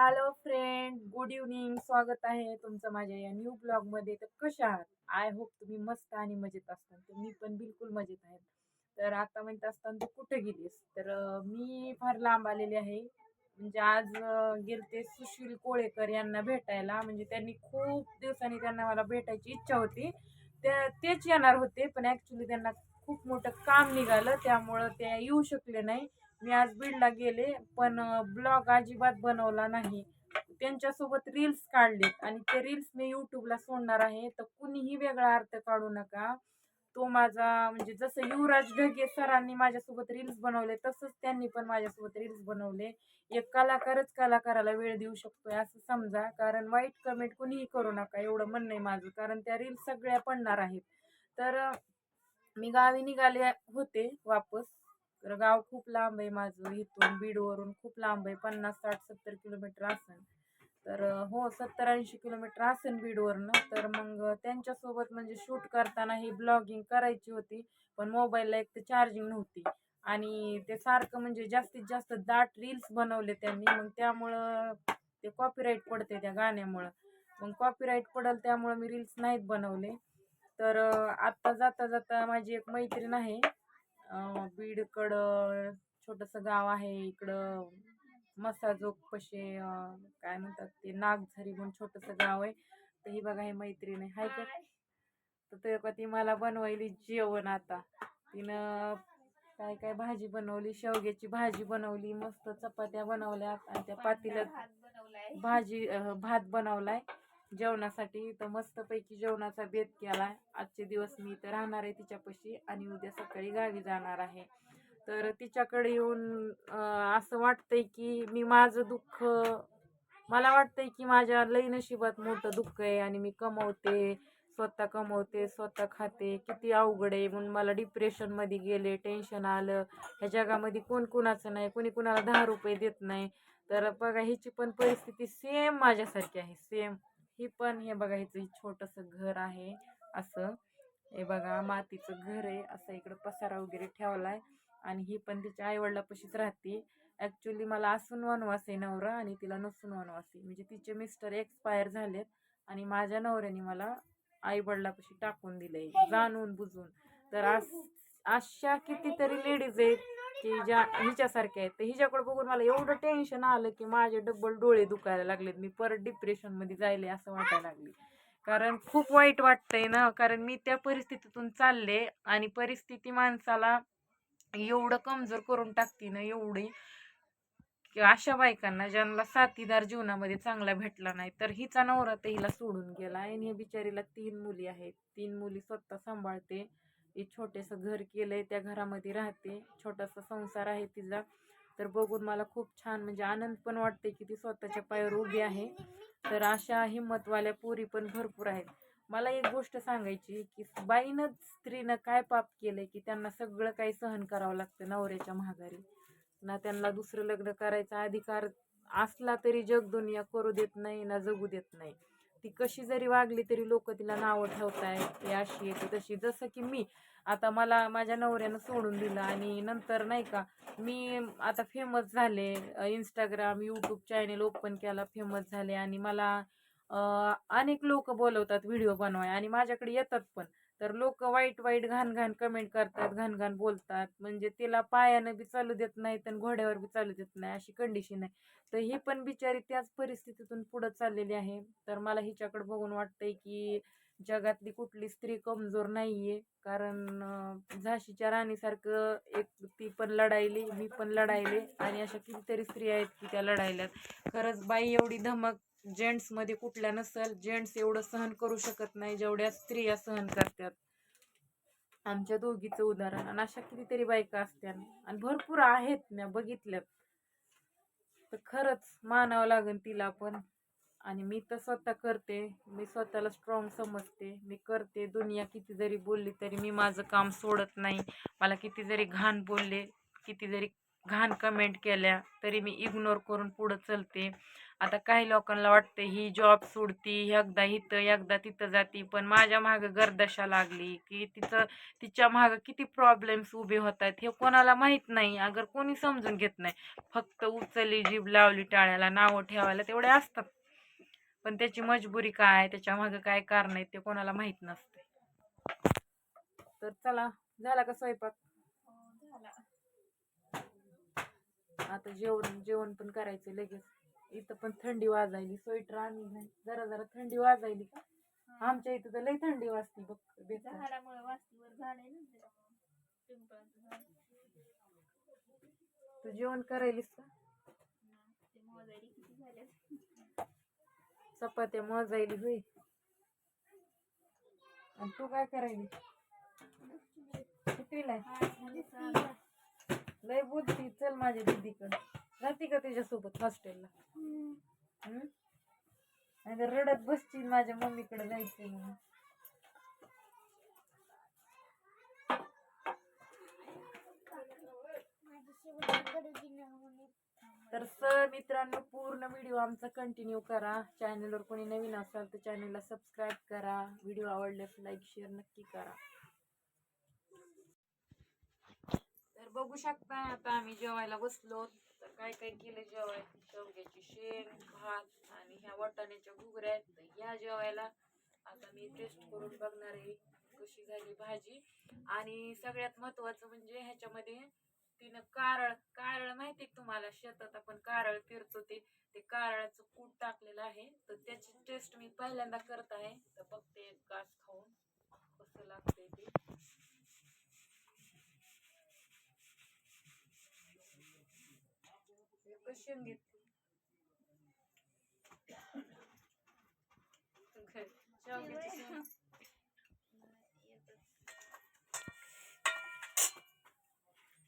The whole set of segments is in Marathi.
हॅलो फ्रेंड गुड इव्हनिंग स्वागत आहे तुमचं माझ्या या न्यू ब्लॉगमध्ये तर कशा आहात? आय होप तुम्ही मस्त आणि मजेत असताल तर मी पण बिलकुल मजेत आहे. तर आता म्हणत असताना तू कुठे गेलीस? तर मी फार लांब आलेली आहे. म्हणजे आज गेलते सुशील कोळेकर यांना भेटायला. म्हणजे त्यांनी खूप दिवसांनी त्यांना मला भेटायची इच्छा होती. त्या तेच येणार होते पण ॲक्च्युली त्यांना खूप मोठं काम निघालं. त्यामुळं ते येऊ शकले नाही. मी आज बीडला गेले पण ब्लॉग अजिबात बनवला नाही. त्यांच्यासोबत रील्स काढलेत आणि ते रील्स मी यूट्यूबला सोडणार आहे. तर कुणीही वेगळा अर्थ काढू नका. तो माझा म्हणजे जसं युवराज ढगे सरांनी माझ्यासोबत रील्स बनवले तसंच त्यांनी पण माझ्यासोबत रील्स बनवले. एक कलाकारच कलाकाराला वेळ देऊ शकतोय असं समजा. कारण वाईट कमेंट कुणीही करू नका एवढं म्हणणं आहे माझं. कारण त्या रील्स सगळ्या पडणार आहेत. तर मी गावी निघाले होते वापस. तर गाव खूप लांब आहे माझं. इथून बीडवरून खूप लांब आहे. पन्नास साठ सत्तर किलोमीटर असेल. तर हो सत्तर ऐंशी किलोमीटर असेल बीडवरनं. तर मग त्यांच्यासोबत म्हणजे शूट करताना ही ब्लॉगिंग करायची होती. पण मोबाईलला एक तर चार्जिंग नव्हती. आणि ते सारखं म्हणजे जास्तीत जास्त दाट रील्स बनवले त्यांनी. मग त्यामुळं ते कॉपीराईट पडते त्या गाण्यामुळं. मग कॉपीराईट पडल त्यामुळं मी रील्स नाहीत बनवले. तर आत्ता जाता जाता माझी एक मैत्रीण आहे. बीडकडं छोटंसं गाव आहे इकडं मसाजोग पशे काय म्हणतात ते नागझरी म्हणून छोटंसं गाव आहे. तर ही बघा ही मैत्रीण आहे. हाय का तर ते का ती मला बनवायली जेवण आता. तिनं काय काय भाजी बनवली शेवग्याची भाजी बनवली मस्त चपात्या बनवल्या आणि त्या पातील्यात भाजी भात बनवलाय. जेवणासाठी तर मस्तपैकी जेवणाचा बेत केला. आजचे दिवस मी इथं राहणार आहे तिच्यापाशी आणि उद्या सकाळी गावी जाणार आहे. तर तिच्याकडे येऊन असं वाटतंय की मी माझं दुःख मला वाटतंय की माझ्या लई नशिबात मोठं दुःख आहे आणि मी कमवते स्वतः कमवते स्वतः खाते. किती अवघड आहे म्हणून मला डिप्रेशनमध्ये गेले टेन्शन आलं. ह्या जगामध्ये कोण कोणाचं नाही कोणी कुणाला दहा रुपये देत नाही. तर बघा ह्याची पण परिस्थिती सेम माझ्यासारखी आहे सेम ही पण हे बघा हिचं छोटंसं घर आहे असं. हे बघा मातीचं घर आहे असं इकडं पसारा वगैरे ठेवलाय. आणि ही पण तिच्या आईवडिलापाशीच राहते. ॲक्च्युली मला असून वनवास आहे नवरा आणि तिला नसून वनवास आहे. म्हणजे तिचे मिस्टर एक्सपायर झालेत आणि माझ्या नवऱ्याने मला आईवडिलापाशी टाकून दिले जाणून बुजून तर आज अशा कितीतरी लेडीज आहेत की ज्या हिच्यासारख्या आहेत. तर हिच्याकडे बघून मला एवढं टेन्शन आलं की माझे डबल डोळे दुखायला लागलेत. मी परत डिप्रेशनमध्ये जायले असं वाटायला लागले. कारण खूप वाईट वाटतंय ना. कारण मी त्या परिस्थितीतून चालले आणि परिस्थिती माणसाला एवढं कमजोर करून टाकते ना एवढी की अशा बायकांना ज्यांना साथीदार जीवनामध्ये चांगला भेटला नाही तर हिचा नवरा तर हिला सोडून गेला. आणि हे बिचारीला तीन मुली आहेत. तीन मुली स्वतः सांभाळते. छोटेसं घर केलंय त्या घरामध्ये राहते. छोटासा संसार आहे तिचा. तर बघून मला खूप छान म्हणजे आनंद पण वाटते की ती स्वतःच्या पायावर उभी आहे. तर अशा हिंमतवाल्या पोरी पण भरपूर आहेत. मला एक गोष्ट सांगायची की बाईनं स्त्रीनं काय पाप केलंय की त्यांना सगळं काही सहन करावं लागतं नवऱ्याच्या महागारी ना त्यांना दुसरं लग्न करायचा अधिकार असला तरी जग दुनिया करू देत नाही ना जगू देत नाही. ती कशी जरी वागली तरी लोक तिला नावं ठेवतायत ती अशी आहे ती तशी. जसं की मी आता मला माझ्या नवऱ्यानं सोडून दिलं आणि नंतर नाही का मी आता फेमस झाले इंस्टाग्राम यूट्यूब चॅनेल ओपन केला फेमस झाले आणि मला अनेक लोक बोलवतात व्हिडिओ बनवाय आणि माझ्याकडे येतात पण. तर लोक वाईट वाईट घाण घाण कमेंट करतात घाण घाण बोलतात. म्हणजे तिला पायानं बी चालू देत नाहीत आणि घोड्यावर बी चालू देत नाही अशी कंडिशन आहे. तर ही पण बिचारी त्याच परिस्थितीतून पुढं चाललेली आहे. तर मला हिच्याकडे बघून वाटतंय की जगातली कुठली स्त्री कमजोर नाहीये. कारण अं, झाशीच्या राणीसारखं एक ती पण लढायली मी पण लढायले आणि अशा कितीतरी स्त्रिया आहेत की त्या लढायल्यात. खरंच बाई एवढी धमक जेंट्समध्ये कुठल्या नसेल जेंट्स एवढं सहन करू शकत नाही जेवढ्या स्त्रिया सहन करतात. आमच्या दोघीचं उदाहरण आणि अशा कितीतरी बायका असत्या आणि भरपूर आहेत ना बघितल्यात. तर खरंच मानावं लागेल तिला पण. आणि मी तर स्वतः करते. मी स्वतःला स्ट्रॉंग समजते. मी करते. दुनिया किती जरी बोलली तरी मी माझं काम सोडत नाही. मला किती जरी घाण बोलले किती जरी घाण कमेंट केल्या तरी मी इग्नोर करून पुढं चलते. आता काही लोकांना वाटते ही जॉब सोडती एकदा इथं एकदा तिथं जाती पण माझ्या मागं गर्दशा लागली की तिचं तिच्या मागं किती प्रॉब्लेम्स उभे होत आहेत हे कोणाला माहीत नाही. अगर कोणी समजून घेत नाही फक्त उचलली जीभ लावली टाळ्याला नावं ठेवायला तेवढे असतात. पण त्याची मजबुरी काय त्याच्या मागं काय कारण आहे ते कोणाला माहीत नसते तर चला झाला का स्वयंपाक? आता जेवण जेवण पण करायचं लगेच. इथं पण थंडी वाजायली स्वेटर आणली नाही. जरा जरा थंडी वाजायली का? आमच्या इथं तर लई थंडी वाजती बघ बेकार. झाडामुळे वास्तूवर झाड आहे ना त्याच्यामुळे पिंपळाचं झाड. तू जेवण करायलीस का? ते मोजायला किती झाले चपात्या मोजायली होय. आणि तू काय करायली? कितवीला आहे? लय बोलती चल माझ्या दीदीकडे. जाती का त्याच्यासोबत हॉस्टेलला नाही तर रडत बसची माझ्या मम्मीकडे जायचंय म्हणून. तर सर मित्रांनो पूर्ण व्हिडिओ आमचा कंटिन्यू करा. चॅनलवर कोणी नवीन असाल तर चॅनलला सबस्क्राईब करा. व्हिडिओ आवडल्यास लाईक शेअर नक्की करा. तर बघू शकता आता आम्ही जेवायला बसलो. काय काय केलं जेवाय शेवग्याची शेंग भात आणि ह्या वाटाण्याच्या घुगऱ्या आहेत. तर ह्या जेवायला आता मी टेस्ट करून बघणार आहे कशी झाली भाजी. आणि सगळ्यात महत्वाचं म्हणजे ह्याच्यामध्ये तिनं कारळ कारळ माहिती आहे तुम्हाला? शेतात आपण कारळ फिरतो ते. ते कारळाचं कूट टाकलेलं आहे. तर त्याची टेस्ट मी पहिल्यांदा करत आहे. तर बघते एक घास खाऊन कसं लागतंय ते कशी घेतली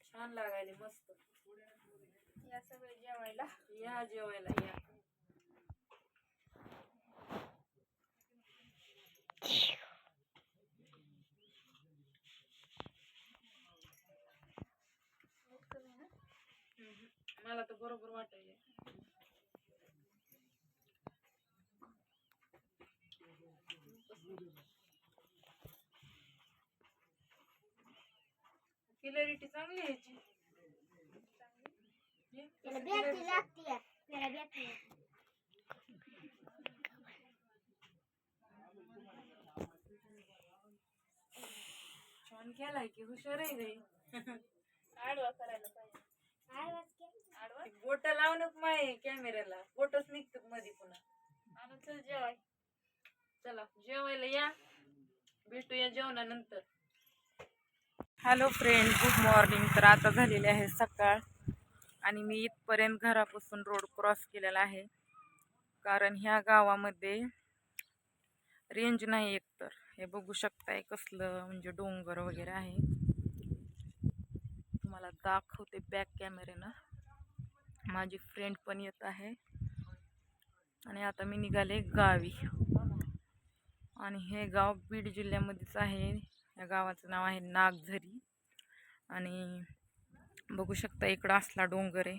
छान लागायले मस्त. या सगळे जेवायला. या जेवायला या. मला तर बरोबर वाटायले क्लिअरिटी चांगली आहे याची. त्याला कसं बॅटरी clarity? लागते त्याला बॅटरी छान केलाय की हुशार आहे रे. आडवा करायला पाहिजे. आडवा बोट लावणच माय कॅमेऱ्याला. बोटच निघतात मध्ये पुन्हा. चल जेवाय. चला जेवायला या. भेटूया जेवणानंतर. हॅलो फ्रेंड गुड मॉर्निंग तर आता झालेली आहे सकाळ. आणि मी इथपर्यंत घरापासून रोड क्रॉस केलेला आहे. कारण ह्या गावामध्ये रेंज नाही एकतर हे बघू शकताय कसलं म्हणजे डोंगर वगैरे आहे. तुम्हाला दाखवते बॅक कॅमेऱ्यानं माझी फ्रेंड पण येत आहे. आणि आता मी निघाले गावी. आणि हे गाव बीड जिल्ह्यामध्येच आहे. या गावाचं नाव आहे नागझरी. आणि बघू शकता इकडं असला डोंगर आहे.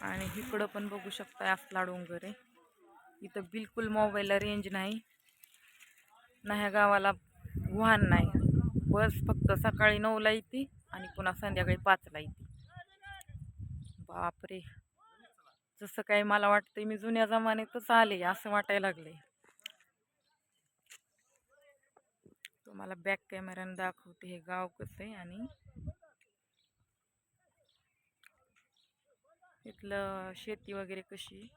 आणि इकडं पण बघू शकता असला डोंगर आहे. इथं बिलकुल मोबाईलला रेंज नाही. ना ह्या गावाला वाहन नाही. बस फक्त सकाळी नऊला येते आणि पुन्हा संध्याकाळी पाचला येते. बापरे! जसं काही मला वाटतंय मी जुन्या जमान्यातच आले असं वाटायला लागले तुम्हाला बॅक कॅमेऱ्यानं दाखवते हे गाव कसं आहे आणि इथलं शेती वगैरे कशी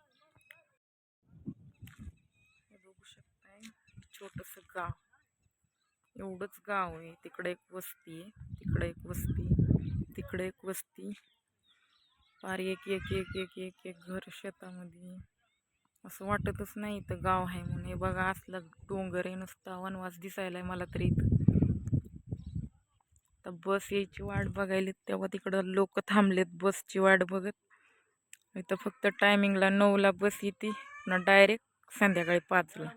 बघू शकताय. छोटंसं गाव. एवढंच गाव आहे. तिकडे एक वस्ती आहे. तिकडे एक वस्ती तिकडे एक वस्ती फार एक एक एक एक एक एक घर शेतामध्ये. असं वाटतच नाही इथं गाव आहे म्हणून. हे बघा असलं डोंगर आहे नुसता वनवास दिसायला आहे मला तरी इथं. आता बस यायची वाट बघायली तेव्हा तिकडं लोक थांबलेत बसची वाट बघत. इथं फक्त टायमिंगला नऊला बस येते ना डायरेक्ट संध्याकाळी पाचला.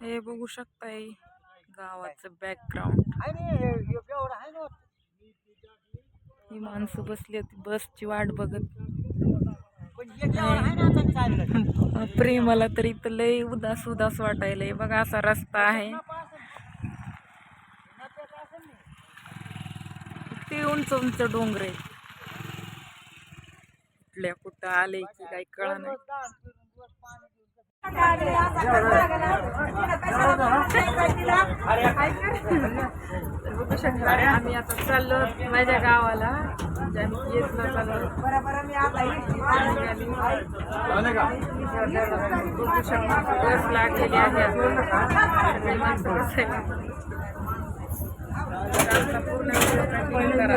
हे बघू शकताय गावाचं बॅकग्राऊंड ही माणसं बसली होती बसची वाट बघत. प्रेमाला तर इथं लय उदास उदास वाटायलंय. बघा असा रस्ता आहे. ते उंच उंच डोंगर आहे. कुठल्या कुठं आले की काही कळा नाही आम्ही आता चाललो माझ्या गावाला म्हणजे आम्ही येतलो चाललो बस लागलेली आहे माणसं बसायला. पूर्ण करा.